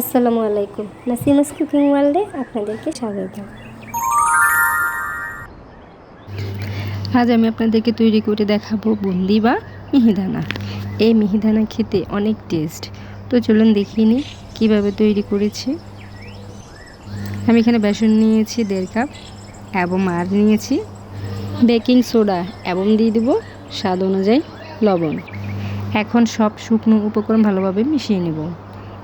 আসসালামু আলাইকুম। নাসিমাস কুকিং ওয়ার্ল্ডে আপনাদেরকে স্বাগত। আজ আমি আপনাদেরকে তৈরি করে দেখাবো বুন্দি বা মিহিদানা। এই মিহিদানা খেতে অনেক টেস্ট। তো চলুন দেখিয়ে নিই কীভাবে তৈরি করেছি। আমি এখানে বেসন নিয়েছি দেড় কাপ এবং আর নিয়েছি বেকিং সোডা এবং দিয়ে দেবো স্বাদ অনুযায়ী লবণ। এখন সব শুকনো উপকরণ ভালোভাবে মিশিয়ে নেব।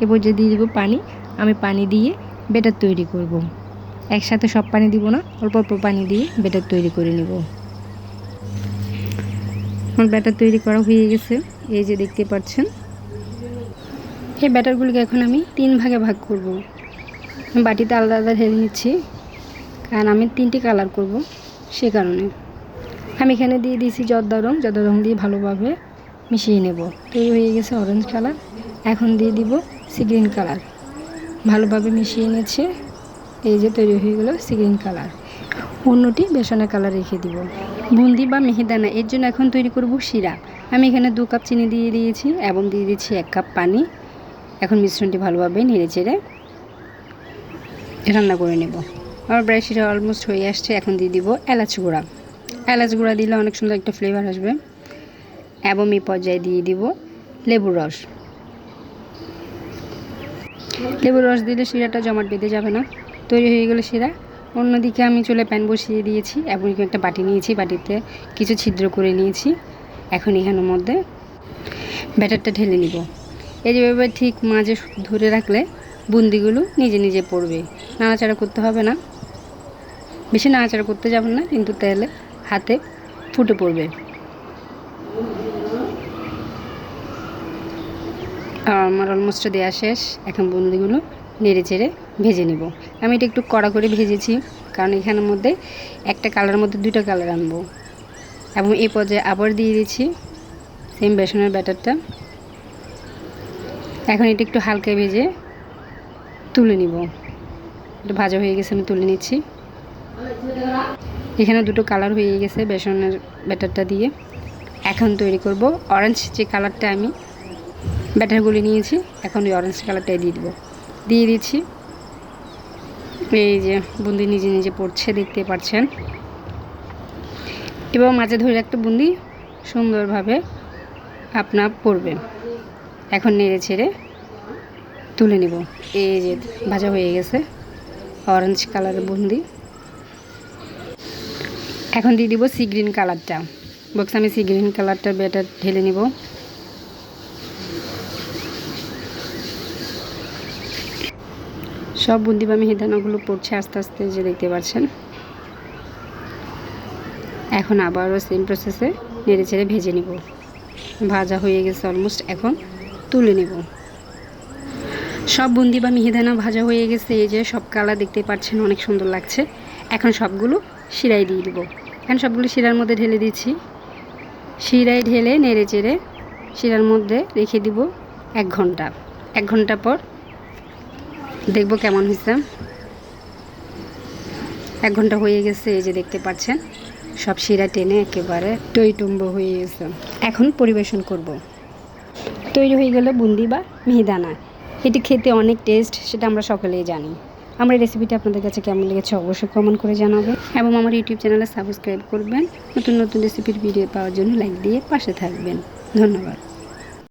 এরপর যে দিয়ে দেবো পানি, আমি পানি দিয়ে বেটার তৈরি করব। একসাথে সব পানি দিব না, অল্প অল্প পানি দিয়ে বেটার তৈরি করে নেব। আমার ব্যাটার তৈরি করা হয়ে গেছে, এই যে দেখতে পাচ্ছেন। এই ব্যাটারগুলিকে এখন আমি তিন ভাগে ভাগ করব। বাটিতে আলাদা আলাদা ঢেলে নিচ্ছি কারণ আমি তিনটি কালার করব সে কারণে। আমি এখানে দিয়ে দিয়েছি জর্দা রং জর্দা রং দিয়ে ভালোভাবে মিশিয়ে নেব। তৈরি হয়ে গেছে অরেঞ্জ কালার এখন দিয়ে দিব সি গ্রিন কালার। ভালোভাবে মিশিয়ে নিচ্ছে এই যে তৈরি হয়ে গেল সি গ্রিন কালার। অন্যটি বেসনের কালার রেখে দিব। বুন্দি বা মিহিদানা, এর জন্য এখন তৈরি করব শিরা। আমি এখানে দু কাপ চিনি দিয়ে দিয়েছি, এবং দিয়ে দিচ্ছি এক কাপ পানি। এখন মিশ্রণটি ভালোভাবে নেড়ে চেড়ে রান্না করে নেব। আমার প্রায় শিরা অলমোস্ট হয়ে আসছে, এখন দিয়ে দিব এলাচ গুঁড়া। এলাচ গুঁড়া দিলে অনেক সুন্দর একটা ফ্লেভার আসবে। এবং এই পর্যায়ে দিয়ে দিব লেবুর রস। লেবুর রস দিলে শিরাটা জমাট বেঁধে যাবে না। তৈরি হয়ে গেলে শিরা। অন্যদিকে আমি চুলে প্যান বসিয়ে দিয়েছি এবং একটা বাটি নিয়েছি, বাটিতে কিছু ছিদ্র করে নিয়েছি। এখন এখানের মধ্যে ব্যাটারটা ঢেলে নিব। এই যেভাবে ঠিক মাঝে ধরে রাখলে বুন্দিগুলো নিজে নিজে পড়বে। নাড়াচাড়া করতে হবে না। বেশি নাড়াচাড়া করতে যাবেন না, কিন্তু তেলে হাতে ফুটে পড়বে। আমার অলমোস্ট দেওয়া শেষ। এখন বুন্দিগুলো নেড়ে চেড়ে ভেজে নিব। আমি এটা একটু কড়া করে ভেজেছি, কারণ এখানের মধ্যে একটা কালারের মধ্যে দুটো কালার আনব। এবং এই পর্যায়ে আবার দিয়ে দিচ্ছি সেম বেসনের ব্যাটারটা এখন এটা একটু হালকা ভেজে তুলে নিব। এটা ভাজা হয়ে গেছে, আমি তুলে নিচ্ছি। এখানে দুটো কালার হয়ে গেছে বেসনের ব্যাটারটা দিয়ে। এখন তৈরি করব অরেঞ্জ যে কালারটা আমি ব্যাটারগুলি নিয়েছি। এখন ওই অরেঞ্জ কালারটাই দিয়ে দেবো। দিয়ে দিচ্ছি। এই যে বুন্দি নিজে নিজে পড়ছে, দেখতে পাচ্ছেন। এবং মাঝে ধরে একটা বুন্দি সুন্দরভাবে আপনার পড়বে। এখন নেড়ে ছেড়ে তুলে নেব। এই যে ভাজা হয়ে গেছে অরেঞ্জ কালারের বুন্দি। এখন দিয়ে দিব সি গ্রিন কালারটা বক্স আমি সি গ্রিন কালারটা ব্যাটার ঢেলে নিব। সব বুন্দি বা মিহিদানাগুলো পড়ছে আস্তে আস্তে যে দেখতে পাচ্ছেন। এখন আবারও সেম প্রসেসে নেড়ে চেড়ে ভেজে নিব। ভাজা হয়ে গেছে অলমোস্ট এখন তুলে নেব। সব বুন্দি বা মিহিদানা ভাজা হয়ে গেছে, এই যে সব কালার দেখতে পাচ্ছেন, অনেক সুন্দর লাগছে। এখন সবগুলো শিরাই দিয়ে দেবো। এখন সবগুলো শিরার মধ্যে ঢেলে দিচ্ছি। শিরায় ঢেলে নেড়ে চেড়ে শিরার মধ্যে রেখে দিব এক ঘণ্টা। এক ঘণ্টা পর দেখব কেমন হয়েছে। এক ঘণ্টা হয়ে গেছে, এই যে দেখতে পাচ্ছেন। সব শিরা টেনে একেবারে টইটুম্ব হয়ে গেছে। এখন পরিবেশন করব। তৈরি হয়ে গেল বুন্দি বা মিহিদানা। এটি খেতে অনেক টেস্ট সেটা আমরা সকলেই জানি। আমার এই রেসিপিটা আপনাদের কাছে কেমন লেগেছে অবশ্যই কমেন্ট করে জানাবেন। এবং আমার ইউটিউব চ্যানেলে সাবস্ক্রাইব করবেন। নতুন নতুন রেসিপির ভিডিও পাওয়ার জন্য লাইক দিয়ে পাশে থাকবেন। ধন্যবাদ।